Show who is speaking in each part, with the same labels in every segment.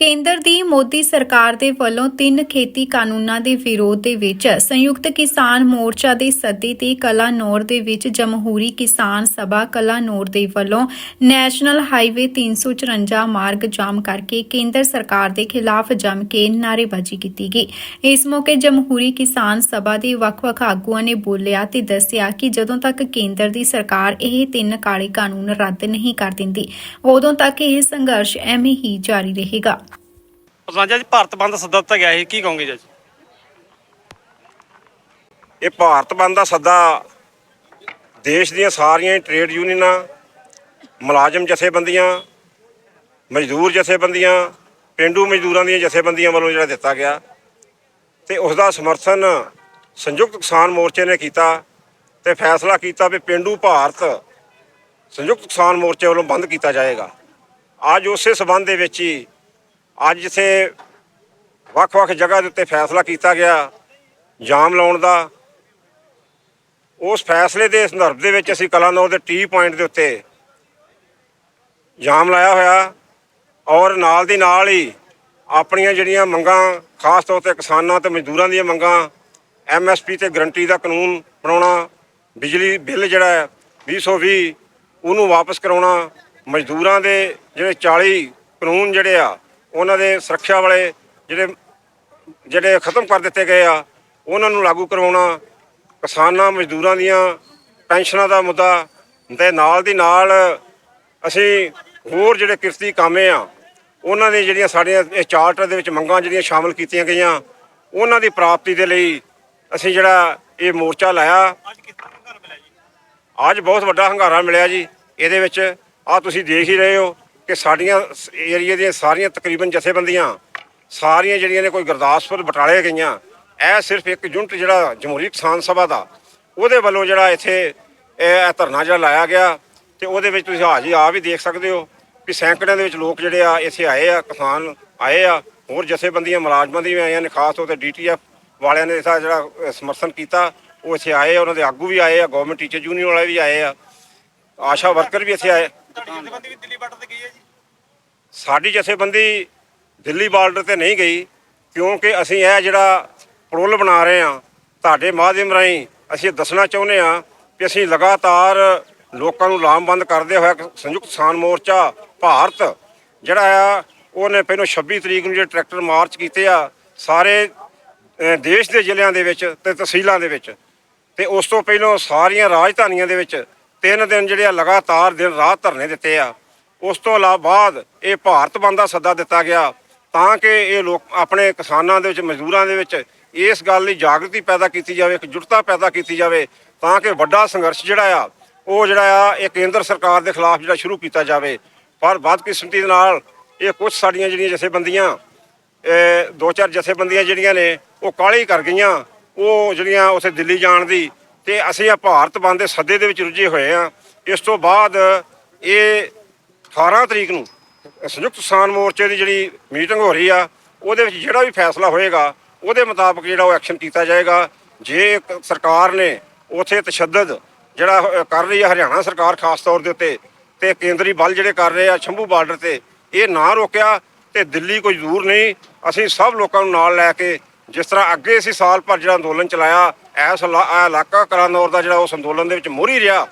Speaker 1: ਕੇਂਦਰ ਦੀ ਮੋਦੀ ਸਰਕਾਰ ਦੇ ਵੱਲੋਂ ਤਿੰਨ ਖੇਤੀ ਕਾਨੂੰਨਾਂ ਦੇ ਵਿਰੋਧ ਦੇ ਵਿੱਚ ਸੰਯੁਕਤ ਕਿਸਾਨ ਮੋਰਚਾ ਦੇ ਸੱਦੇ ਤੇ ਕਲਾਨੌਰ ਦੇ ਵਿੱਚ ਜਮਹੂਰੀ ਕਿਸਾਨ ਸਭਾ ਕਲਾਨੌਰ ਦੇ ਵੱਲੋਂ ਨੈਸ਼ਨਲ ਹਾਈਵੇ 354 ਮਾਰਗ ਜਾਮ ਕਰਕੇ ਕੇਂਦਰ ਸਰਕਾਰ ਦੇ ਖਿਲਾਫ ਜੰਮ ਕੇ ਨਾਅਰੇਬਾਜ਼ੀ ਕੀਤੀ ਗਈ। ਇਸ ਮੌਕੇ ਜਮਹੂਰੀ ਕਿਸਾਨ ਸਭਾ ਦੇ ਵੱਖ-ਵੱਖ ਆਗੂਆਂ ਨੇ ਬੋਲਿਆ ਤੇ ਦੱਸਿਆ ਕਿ ਜਦੋਂ ਤੱਕ ਕੇਂਦਰ ਦੀ ਸਰਕਾਰ ਇਹ ਤਿੰਨ ਕਾਲੇ ਕਾਨੂੰਨ ਰੱਦ ਨਹੀਂ ਕਰ ਦਿੰਦੀ, ਉਦੋਂ ਤੱਕ ਇਹ ਸੰਘਰਸ਼ ਐਵੇਂ ਹੀ ਜਾਰੀ ਰਹੇਗਾ।
Speaker 2: ਰਾਜਾ ਜੀ, ਭਾਰਤ ਬੰਦ ਦਾ ਸੱਦਾ ਦਿੱਤਾ ਗਿਆ ਹੈ ਕੀ ਕਹੋਗੇ ਜੀ
Speaker 3: ਇਹ ਭਾਰਤ ਬੰਦ ਦਾ ਸੱਦਾ ਦੇਸ਼ ਦੀਆਂ ਸਾਰੀਆਂ ਹੀ ਟ੍ਰੇਡ ਯੂਨੀਅਨਾਂ ਮੁਲਾਜ਼ਮ ਜਥੇਬੰਦੀਆਂ, ਮਜ਼ਦੂਰ ਜਥੇਬੰਦੀਆਂ, ਪਿੰਡੂ ਮਜ਼ਦੂਰਾਂ ਦੀਆਂ ਜਥੇਬੰਦੀਆਂ ਵੱਲੋਂ ਜਿਹੜਾ ਦਿੱਤਾ ਗਿਆ। ਤੇ ਉਸ ਦਾ ਸਮਰਥਨ ਸੰਯੁਕਤ ਕਿਸਾਨ ਮੋਰਚੇ ਨੇ ਕੀਤਾ ਤੇ ਫੈਸਲਾ ਕੀਤਾ ਵੀ ਪਿੰਡੂ ਭਾਰਤ ਸੰਯੁਕਤ ਕਿਸਾਨ ਮੋਰਚੇ ਵੱਲੋਂ ਬੰਦ ਕੀਤਾ ਜਾਏਗਾ। ਅੱਜ ਉਸੇ ਸਬੰਧ ਦੇ ਵਿੱਚ ਹੀ ਅੱਜ ਜਿੱਥੇ ਵੱਖ-ਵੱਖ ਜਗ੍ਹਾ ਦੇ ਉੱਤੇ ਫੈਸਲਾ ਕੀਤਾ ਗਿਆ, ਜਾਮ ਲਾਉਣ ਦਾ, ਉਸ ਫੈਸਲੇ ਦੇ ਸੰਦਰਭ ਦੇ ਵਿੱਚ ਅਸੀਂ ਕਲਾਨੌਰ ਦੇ ਟੀ ਪੁਆਇੰਟ ਦੇ ਉੱਤੇ ਜਾਮ ਲਾਇਆ ਹੋਇਆ ਔਰ ਨਾਲ ਦੀ ਨਾਲ ਹੀ ਆਪਣੀਆਂ ਜਿਹੜੀਆਂ ਮੰਗਾਂ, ਖਾਸ ਤੌਰ ਤੇ ਕਿਸਾਨਾਂ ਤੇ ਮਜ਼ਦੂਰਾਂ ਦੀਆਂ ਮੰਗਾਂ ਐਮਐਸਪੀ ਤੇ ਗਰੰਟੀ ਦਾ ਕਾਨੂੰਨ ਬਣਾਉਣਾ, ਬਿਜਲੀ ਬਿੱਲ ਜਿਹੜਾ ਹੈ 2020 ਉਹਨੂੰ ਵਾਪਸ ਕਰਾਉਣਾ, ਮਜ਼ਦੂਰਾਂ ਦੇ ਜਿਹੜੇ 40 ਕਾਨੂੰਨ ਜਿਹੜੇ ਆ ਉਹਨਾਂ ਦੇ ਸੁਰੱਖਿਆ ਵਾਲੇ ਜਿਹੜੇ ਜਿਹੜੇ ਖਤਮ ਕਰ ਦਿੱਤੇ ਗਏ ਆ ਉਹਨਾਂ ਨੂੰ ਲਾਗੂ ਕਰਵਾਉਣਾ ਕਿਸਾਨਾਂ ਮਜ਼ਦੂਰਾਂ ਦੀਆਂ ਪੈਨਸ਼ਨਾਂ ਦਾ ਮੁੱਦਾ ਤੇ ਨਾਲ ਦੀ ਨਾਲ ਅਸੀਂ ਹੋਰ ਜਿਹੜੇ ਕਿਰਤੀ ਕਾਮੇ ਆ ਉਹਨਾਂ ਦੇ ਜਿਹੜੀਆਂ ਸਾਡੀਆਂ ਇਹ ਚਾਰਟਰ ਦੇ ਵਿੱਚ ਮੰਗਾਂ ਜਿਹੜੀਆਂ ਸ਼ਾਮਲ ਕੀਤੀਆਂ ਗਈਆਂ ਉਹਨਾਂ ਦੀ ਪ੍ਰਾਪਤੀ ਦੇ ਲਈ ਅਸੀਂ ਜਿਹੜਾ ਇਹ ਮੋਰਚਾ ਲਾਇਆ।
Speaker 2: ਅੱਜ ਕਿਸ ਤਰ੍ਹਾਂ ਘਰ ਮਿਲਿਆ ਜੀ?
Speaker 3: ਅੱਜ ਬਹੁਤ ਵੱਡਾ ਹੰਗਾਰਾ ਮਿਲਿਆ ਜੀ। ਇਹਦੇ ਵਿੱਚ ਆ ਤੁਸੀਂ ਦੇਖ ਹੀ ਰਹੇ ਹੋ। ਕਿ ਸਾਡੀਆਂ ਏਰੀਆ ਦੀਆਂ ਸਾਰੀਆਂ ਤਕਰੀਬਨ ਜਥੇਬੰਦੀਆਂ ਸਾਰੀਆਂ ਜਿਹੜੀਆਂ ਨੇ ਕੋਈ ਗੁਰਦਾਸਪੁਰ ਬਟਾਲੇ ਗਈਆਂ, ਇਹ ਸਿਰਫ ਇੱਕ ਯੂਨਿਟ ਜਿਹੜਾ ਜਮਹੂਰੀ ਕਿਸਾਨ ਸਭਾ ਦਾ, ਉਹਦੇ ਵੱਲੋਂ ਜਿਹੜਾ ਇੱਥੇ ਇਹ ਧਰਨਾ ਜਿਹੜਾ ਲਾਇਆ ਗਿਆ ਤੇ ਉਹਦੇ ਵਿੱਚ ਤੁਸੀਂ ਹਾਜੀ ਆ ਵੀ ਦੇਖ ਸਕਦੇ ਹੋ ਕਿ ਸੈਂਕੜਿਆਂ ਦੇ ਵਿੱਚ ਲੋਕ ਜਿਹੜੇ ਆ ਇੱਥੇ ਆਏ ਆ, ਕਿਸਾਨ ਆਏ ਆ, ਹੋਰ ਜਥੇਬੰਦੀਆਂ, ਮੁਲਾਜ਼ਮਾਂ ਦੀਆਂ ਵੀ ਆਈਆਂ ਨੇ, ਖਾਸ ਤੌਰ ਤੇ ਡੀਟੀਐਫ ਵਾਲਿਆਂ ਨੇ ਇਹਦਾ ਜਿਹੜਾ ਸਮਰਥਨ ਕੀਤਾ, ਉਹ ਇੱਥੇ ਆਏ ਆ, ਉਹਨਾਂ ਦੇ ਆਗੂ ਵੀ ਆਏ ਆ ਗਵਰਨਮੈਂਟ ਟੀਚਰ ਯੂਨੀਅਨ ਵਾਲੇ ਵੀ ਆਏ ਆ, ਆਸ਼ਾ ਵਰਕਰ ਵੀ ਇੱਥੇ ਆਏ।
Speaker 2: ਤੁਹਾਡੀ ਜਥੇਬੰਦੀ ਵੀ ਦਿੱਲੀ ਬਾਰਡਰ ਤੇ ਗਈ ਹੈ ਜੀ?
Speaker 3: ਸਾਡੀ ਜਥੇਬੰਦੀ ਦਿੱਲੀ ਬਾਰਡਰ ਤੇ ਨਹੀਂ ਗਈ ਕਿਉਂਕਿ ਅਸੀਂ ਇਹ ਜਿਹੜਾ ਪ੍ਰੋਲ ਬਣਾ ਰਹੇ ਹਾਂ ਤੁਹਾਡੇ ਮਾਧਿਅਮ ਰਾਹੀਂ ਅਸੀਂ ਦੱਸਣਾ ਚਾਹੁੰਦੇ ਹਾਂ ਕਿ ਅਸੀਂ ਲਗਾਤਾਰ ਲੋਕਾਂ ਨੂੰ ਲਾਮਬੰਦ ਕਰਦੇ ਹੋਇਆ ਸੰਯੁਕਤ ਕਿਸਾਨ ਮੋਰਚਾ ਭਾਰਤ ਜਿਹੜਾ ਆ ਉਹਨੇ ਪਹਿਲਾਂ 26 ਤਰੀਕ ਨੂੰ ਜਿਹੜੇ ਟਰੈਕਟਰ ਮਾਰਚ ਕੀਤੇ ਆ ਸਾਰੇ ਦੇਸ਼ ਦੇ ਜ਼ਿਲ੍ਹਿਆਂ ਦੇ ਵਿੱਚ ਤੇ ਤਹਿਸੀਲਾਂ ਦੇ ਵਿੱਚ ਤੇ ਉਸ ਤੋਂ ਪਹਿਲਾਂ ਸਾਰੀਆਂ ਰਾਜਧਾਨੀਆਂ ਦੇ ਵਿੱਚ ਤਿੰਨ ਦਿਨ ਜਿਹੜੇ ਆ ਲਗਾਤਾਰ ਦਿਨ ਰਾਤ ਧਰਨੇ ਦਿੱਤੇ ਆ। ਉਸ ਤੋਂ ਇਲਾਵਾ ਬਾਅਦ ਇਹ ਭਾਰਤ ਬੰਦ ਦਾ ਸੱਦਾ ਦਿੱਤਾ ਗਿਆ ਤਾਂ ਕਿ ਇਹ ਲੋਕ, ਆਪਣੇ ਕਿਸਾਨਾਂ ਦੇ ਵਿੱਚ, ਮਜ਼ਦੂਰਾਂ ਦੇ ਵਿੱਚ ਇਸ ਗੱਲ ਲਈ ਜਾਗਰਤੀ ਪੈਦਾ ਕੀਤੀ ਜਾਵੇ, ਇਕਜੁੱਟਤਾ ਪੈਦਾ ਕੀਤੀ ਜਾਵੇ ਤਾਂ ਕਿ ਵੱਡਾ ਸੰਘਰਸ਼ ਜਿਹੜਾ ਆ, ਉਹ ਜਿਹੜਾ ਆ, ਇਹ ਕੇਂਦਰ ਸਰਕਾਰ ਦੇ ਖਿਲਾਫ ਜਿਹੜਾ ਸ਼ੁਰੂ ਕੀਤਾ ਜਾਵੇ। ਪਰ ਬਦਕਿਸਮਤੀ ਦੇ ਨਾਲ ਇਹ ਕੁਝ ਸਾਡੀਆਂ ਜਿਹੜੀਆਂ ਜਥੇਬੰਦੀਆਂ ਦੋ ਚਾਰ ਜਥੇਬੰਦੀਆਂ ਜਿਹੜੀਆਂ ਨੇ, ਉਹ ਕਾਹਲੀ ਕਰ ਗਈਆਂ। ਉਹ ਜਿਹੜੀਆਂ ਉਥੇ ਦਿੱਲੀ ਜਾਣ ਦੀ ਤੇ ਅਸੀਂ ਆ ਭਾਰਤ ਬੰਦ ਦੇ ਸੱਦੇ ਦੇ ਵਿੱਚ ਰੁੱਝੇ ਹੋਏ ਆ ਇਸ ਤੋਂ ਬਾਅਦ ਇਹ 18 ਤਰੀਕ ਨੂੰ ਸੰਯੁਕਤ ਕਿਸਾਨ ਮੋਰਚੇ ਦੀ ਜਿਹੜੀ ਮੀਟਿੰਗ ਹੋ ਰਹੀ ਆ, ਉਹਦੇ ਵਿੱਚ ਜਿਹੜਾ ਵੀ ਫੈਸਲਾ ਹੋਏਗਾ, ਉਹਦੇ ਮੁਤਾਬਕ ਜਿਹੜਾ ਉਹ ਐਕਸ਼ਨ ਕੀਤਾ ਜਾਏਗਾ। ਜੇ ਸਰਕਾਰ ਨੇ ਉਥੇ ਤਸ਼ੱਦਦ ਜਿਹੜਾ ਕਰ ਰਹੀ ਹੈ ਹਰਿਆਣਾ ਸਰਕਾਰ ਖਾਸ ਤੌਰ ਦੇ ਉੱਤੇ, ਤੇ ਕੇਂਦਰੀ ਬਲ ਜਿਹੜੇ ਕਰ ਰਹੇ ਆ, ਸ਼ੰਭੂ ਬਾਰਡਰ ਤੇ, ਇਹ ਨਾ ਰੋਕਿਆ ਤੇ ਦਿੱਲੀ ਕੋਈ ਦੂਰ ਨਹੀਂ। ਅਸੀਂ ਸਭ ਲੋਕਾਂ ਨੂੰ ਨਾਲ ਲੈ ਕੇ ਜਿਸ ਤਰ੍ਹਾਂ ਅੱਗੇ ਅਸੀਂ ਸਾਲ ਭਰ ਜਿਹੜਾ ਅੰਦੋਲਨ ਚਲਾਇਆ ਇਹ ਇਲਾਕਾ ਕਰਾਨੌਰ ਦਾ ਜਿਹੜਾ ਉਸ ਅੰਦੋਲਨ ਦੇ ਵਿੱਚ ਮੋਹਰੀ ਰਿਹਾ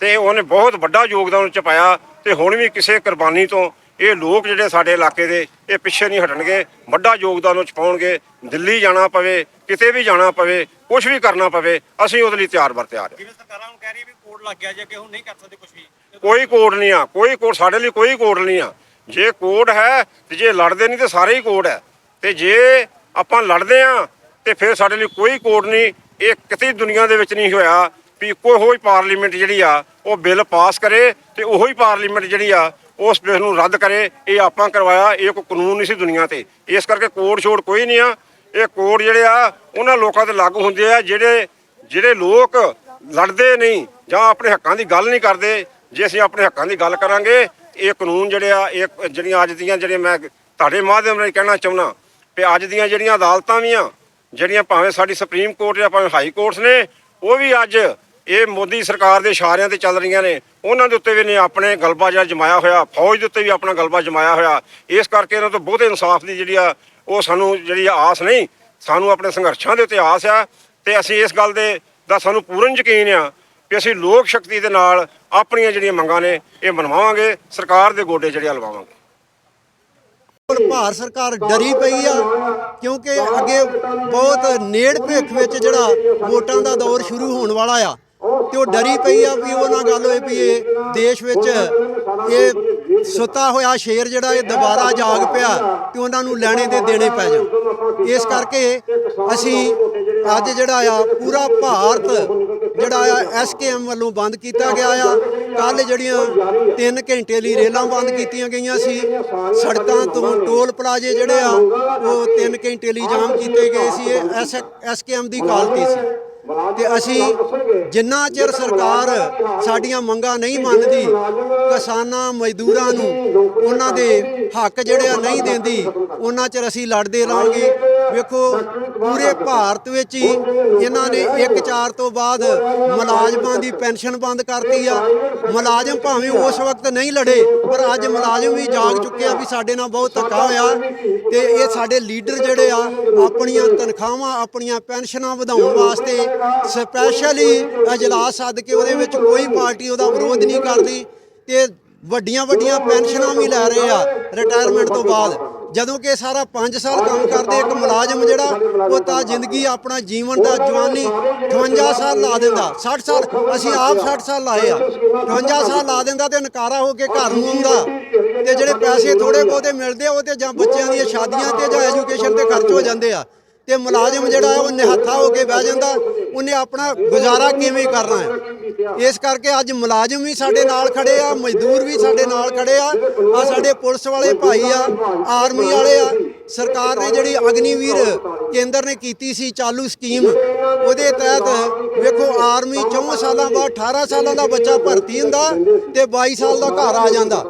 Speaker 3: ਤੇ ਉਹਨੇ ਬਹੁਤ ਵੱਡਾ ਯੋਗਦਾਨ 'ਚ ਪਾਇਆ ਤੇ ਹੁਣ ਵੀ ਕਿਸੇ ਕੁਰਬਾਨੀ ਤੋਂ ਇਹ ਲੋਕ ਜਿਹੜੇ ਸਾਡੇ ਇਲਾਕੇ ਦੇ ਇਹ ਪਿੱਛੇ ਨਹੀਂ ਹਟਣਗੇ ਵੱਡਾ ਯੋਗਦਾਨ ਉਹ 'ਚ ਪਾਉਣਗੇ ਦਿੱਲੀ ਜਾਣਾ ਪਵੇ ਕਿਤੇ ਵੀ ਜਾਣਾ ਪਵੇ ਕੁਝ ਵੀ ਕਰਨਾ ਪਵੇ ਅਸੀਂ ਉਹਦੇ ਲਈ ਤਿਆਰ ਬਰ ਤਿਆਰ ਹਾਂ।
Speaker 2: ਜਿਵੇਂ ਸਰਕਾਰਾਂ ਨੂੰ ਕਹਿ ਰਹੀ ਵੀ ਕੋਡ ਲੱਗ ਗਿਆ ਜੇ ਕਿ ਹੁਣ ਨਹੀਂ ਕਰ ਸਕਦੇ ਕੁਝ ਵੀ।
Speaker 3: ਕੋਈ ਕੋਡ ਨਹੀਂ ਆ ਕੋਈ ਕੋਡ ਸਾਡੇ ਲਈ ਕੋਈ ਕੋਡ ਨਹੀਂ ਆ। ਜੇ ਕੋਡ ਹੈ ਤੇ ਜੇ ਲੜਦੇ ਨਹੀਂ ਤੇ ਸਾਰੇ ਹੀ ਕੋਡ ਹੈ। ਤੇ ਜੇ ਆਪਾਂ ਲੜਦੇ ਆ ਤੇ ਫਿਰ ਸਾਡੇ ਲਈ ਕੋਈ ਕੋਡ ਨਹੀਂ ਇਹ ਕਿਤੇ ਦੁਨੀਆ ਦੇ ਵਿੱਚ ਨਹੀਂ ਹੋਇਆ ਵੀ ਇੱਕੋ ਹੀ ਪਾਰਲੀਮੈਂਟ ਜਿਹੜੀ ਆ, ਉਹ ਬਿੱਲ ਪਾਸ ਕਰੇ ਤੇ ਉਹੋ ਹੀ ਪਾਰਲੀਮੈਂਟ ਜਿਹੜੀ ਆ, ਉਸ ਬਿੱਲ ਨੂੰ ਰੱਦ ਕਰੇ। ਇਹ ਆਪਾਂ ਕਰਵਾਇਆ, ਇਹ ਕੋਈ ਕਾਨੂੰਨ ਨਹੀਂ ਸੀ ਦੁਨੀਆ ਤੇ। ਇਸ ਕਰਕੇ ਕੋਡ ਛੋੜ ਕੋਈ ਨਹੀਂ ਆ। ਇਹ ਕੋਡ ਜਿਹੜੇ ਆ, ਉਹਨਾਂ ਲੋਕਾਂ ਤੇ ਲਾਗੂ ਹੁੰਦੇ ਆ, ਜਿਹੜੇ ਜਿਹੜੇ ਲੋਕ ਲੜਦੇ ਨਹੀਂ ਜਾਂ ਆਪਣੇ ਹੱਕਾਂ ਦੀ ਗੱਲ ਨਹੀਂ ਕਰਦੇ। ਜੇ ਅਸੀਂ ਆਪਣੇ ਹੱਕਾਂ ਦੀ ਗੱਲ ਕਰਾਂਗੇ, ਇਹ ਕਾਨੂੰਨ ਜਿਹੜੇ ਆ, ਇਹ ਜਿਹੜੀਆਂ ਅੱਜ ਦੀਆਂ ਜਿਹੜੀਆਂ ਮੈਂ ਤੁਹਾਡੇ ਮਾਧਿਅਮ ਰਾਹੀਂ ਕਹਿਣਾ ਚਾਹੁੰਦਾ ਕਿ ਅੱਜ ਦੀਆਂ ਜਿਹੜੀਆਂ ਅਦਾਲਤਾਂ ਵੀ ਆ ਜਿਹੜੀਆਂ ਭਾਵੇਂ ਸਾਡੀ ਸੁਪਰੀਮ ਕੋਰਟ ਜਾਂ ਭਾਵੇਂ ਹਾਈ ਕੋਰਟਸ ਨੇ, ਉਹ ਵੀ ਅੱਜ ਇਹ ਮੋਦੀ ਸਰਕਾਰ ਦੇ ਇਸ਼ਾਰਿਆਂ ਤੇ ਚੱਲ ਰਹੀਆਂ ਨੇ। ਉਹਨਾਂ ਦੇ ਉੱਤੇ ਵੀ ਨੇ ਆਪਣੇ ਗਲਬਾ ਜਿਹੜਾ ਜਮਾਇਆ ਹੋਇਆ, ਫੌਜ ਦੇ ਉੱਤੇ ਵੀ ਆਪਣਾ ਗਲਬਾ ਜਮਾਇਆ ਹੋਇਆ। ਇਸ ਕਰਕੇ ਇਹਨਾਂ ਤੋਂ ਬਹੁਤੇ ਇਨਸਾਫ ਦੀ ਜਿਹੜੀ ਆ, ਉਹ ਸਾਨੂੰ ਜਿਹੜੀ ਆਸ ਨਹੀਂ, ਸਾਨੂੰ ਆਪਣੇ ਸੰਘਰਸ਼ਾਂ ਦੇ ਉੱਤੇ ਆਸ ਆ। ਤੇ ਅਸੀਂ ਇਸ ਗੱਲ ਦੇ ਦਾ ਸਾਨੂੰ ਪੂਰਨ ਯਕੀਨ ਆ ਕਿ ਅਸੀਂ ਲੋਕ ਸ਼ਕਤੀ ਦੇ ਨਾਲ ਆਪਣੀਆਂ ਜਿਹੜੀਆਂ ਮੰਗਾਂ ਨੇ, ਇਹ ਮਨਵਾਵਾਂਗੇ, ਸਰਕਾਰ ਦੇ ਗੋਡੇ ਜਿਹੜੇ ਆ ਲਵਾਵਾਂਗੇ
Speaker 4: ਭਾਰਤ ਸਰਕਾਰ ਡਰੀ ਪਈ ਆ, ਕਿਉਂਕਿ ਅੱਗੇ ਬਹੁਤ ਨੇੜ ਭਵਿੱਖ ਵਿੱਚ ਜਿਹੜਾ ਵੋਟਾਂ ਦਾ ਦੌਰ ਸ਼ੁਰੂ ਹੋਣ ਵਾਲਾ ਆ, ਤੇ ਉਹ ਡਰੀ ਪਈ ਆ ਵੀ ਉਹ ਨਾ ਗੱਲ ਹੋਏ ਵੀ ਇਹ ਦੇਸ਼ ਵਿੱਚ ਇਹ ਸੁੱਤਾ ਹੋਇਆ ਸ਼ੇਰ ਜਿਹੜਾ ਇਹ ਦੁਬਾਰਾ ਜਾਗ ਪਿਆ ਤੇ ਉਹਨਾਂ ਨੂੰ ਲੈਣੇ ਤੇ ਦੇਣੇ ਪੈ ਜਾਣ। ਇਸ ਕਰਕੇ ਅਸੀਂ ਅੱਜ ਜਿਹੜਾ ਆ ਪੂਰਾ ਭਾਰਤ ਜਿਹੜਾ ਆ ਐਸਕੇਐਮ ਵੱਲੋਂ ਬੰਦ ਕੀਤਾ ਗਿਆ ਆ ਕੱਲ ਜਿਹੜੀਆਂ 3 ਘੰਟੇ ਲਈ ਰੇਲਾਂ ਬੰਦ ਕੀਤੀਆਂ ਗਈਆਂ ਸੀ, ਸੜਕਾਂ ਤੋਂ ਟੋਲ ਪਲਾਜ਼ੇ ਜਿਹੜੇ ਆ, ਉਹ 3 ਘੰਟੇ ਲਈ ਜਾਮ ਕੀਤੇ ਗਏ ਸੀ, ਇਹ ਐਸਕੇਐਮ ਦੀ ਕਾਲਤੀ ਸੀ। ਤੇ ਅਸੀਂ ਜਿੰਨਾ ਚਿਰ ਸਰਕਾਰ ਸਾਡੀਆਂ ਮੰਗਾਂ ਨਹੀਂ ਮੰਨਦੀ, ਕਿਸਾਨਾਂ, ਮਜ਼ਦੂਰਾਂ ਨੂੰ ਉਹਨਾਂ ਦੇ ਹੱਕ ਜਿਹੜੇ ਆ ਨਹੀਂ ਦਿੰਦੀ, ਉਹਨਾਂ ਚਿਰ ਅਸੀਂ ਲੜਦੇ ਰਹਾਂਗੇ। ਵੇਖੋ ਪੂਰੇ ਭਾਰਤ ਵਿੱਚ ਹੀ ਇਹਨਾਂ ਨੇ 1-4 ਤੋਂ ਬਾਅਦ ਮੁਲਾਜ਼ਮਾਂ ਦੀ ਪੈਨਸ਼ਨ ਬੰਦ ਕਰਤੀ ਆ। ਮੁਲਾਜ਼ਮ ਭਾਵੇਂ ਉਸ ਵਕਤ ਨਹੀਂ ਲੜੇ ਪਰ ਅੱਜ ਮੁਲਾਜ਼ਮ ਵੀ ਜਾਗ ਚੁੱਕੇ ਆ ਵੀ ਸਾਡੇ ਨਾਲ ਬਹੁਤ ਧੱਕਾ ਹੋਇਆ ਤੇ ਇਹ ਸਾਡੇ ਲੀਡਰ ਜਿਹੜੇ ਆ ਆਪਣੀਆਂ ਤਨਖਾਹਾਂ ਆਪਣੀਆਂ ਪੈਨਸ਼ਨਾਂ ਵਧਾਉਣ ਵਾਸਤੇ ਸਪੈਸ਼ਲੀ ਅਜਲਾਸ ਸੱਦ ਕੇ ਉਹਦੇ ਵਿੱਚ ਕੋਈ ਪਾਰਟੀ ਉਹਦਾ ਵਿਰੋਧ ਨਹੀਂ ਕਰਦੀ ਤੇ ਵੱਡੀਆਂ ਵੱਡੀਆਂ ਪੈਨਸ਼ਨਾਂ ਵੀ ਲੈ ਰਹੇ ਆ ਰਿਟਾਇਰਮੈਂਟ ਤੋਂ ਬਾਅਦ। ਜਦੋਂ ਕਿ ਸਾਰਾ 5 ਸਾਲ ਕੰਮ ਕਰਦੇ, ਇੱਕ ਮੁਲਾਜ਼ਮ ਜਿਹੜਾ, ਉਹ ਤਾਂ ਜ਼ਿੰਦਗੀ ਆਪਣਾ ਜੀਵਨ ਦਾ ਜਵਾਨੀ 58 ਸਾਲ ਲਾ ਦਿੰਦਾ। 60 ਸਾਲ, ਅਸੀਂ ਆਪ 60 ਸਾਲ ਲਾਏ ਆ। 58 ਸਾਲ ਲਾ ਦਿੰਦਾ ਤੇ ਨਕਾਰਾ ਹੋ ਕੇ ਘਰ ਨੂੰ ਆਉਂਦਾ। ਤੇ ਜਿਹੜੇ ਪੈਸੇ ਥੋੜੇ ਬਹੁਤੇ ਮਿਲਦੇ ਆ, ਉਹ ਤੇ ਜਾਂ ਬੱਚਿਆਂ ਦੀਆਂ ਸ਼ਾਦੀਆਂ ਤੇ ਜਾਂ ਐਜੂਕੇਸ਼ਨ ਤੇ ਖਰਚ ਹੋ ਜਾਂਦੇ ਆ। ਤੇ ਮੁਲਾਜ਼ਮ ਜਿਹੜਾ ਉਹ ਨਿਹੱਥਾ ਹੋ ਕੇ ਬਹਿ ਜਾਂਦਾ, ਉਹਨੇ ਆਪਣਾ ਗੁਜ਼ਾਰਾ ਕਿਵੇਂ ਕਰਨਾ ਹੈ? ਇਸ ਕਰਕੇ ਅੱਜ ਮੁਲਾਜ਼ਮ ਵੀ ਸਾਡੇ ਨਾਲ ਖੜੇ ਆ, ਮਜ਼ਦੂਰ ਵੀ ਸਾਡੇ ਨਾਲ ਖੜੇ ਆ ਆ ਸਾਡੇ ਪੁਲਿਸ ਵਾਲੇ ਭਾਈ ਆ, ਆਰਮੀ ਵਾਲੇ ਆ, ਸਰਕਾਰ ਨੇ ਜਿਹੜੀ ਅਗਨੀਵੀਰ ਕੇਂਦਰ ਨੇ ਕੀਤੀ ਸੀ ਚਾਲੂ ਸਕੀਮ, ਉਹਦੇ ਤਹਿਤ ਵੇਖੋ ਆਰਮੀ 4 ਸਾਲਾਂ ਬਾਅਦ 18 ਸਾਲਾਂ ਦਾ ਬੱਚਾ ਭਰਤੀ ਹੁੰਦਾ ਤੇ 22 ਸਾਲ ਦਾ ਘਰ ਆ ਜਾਂਦਾ।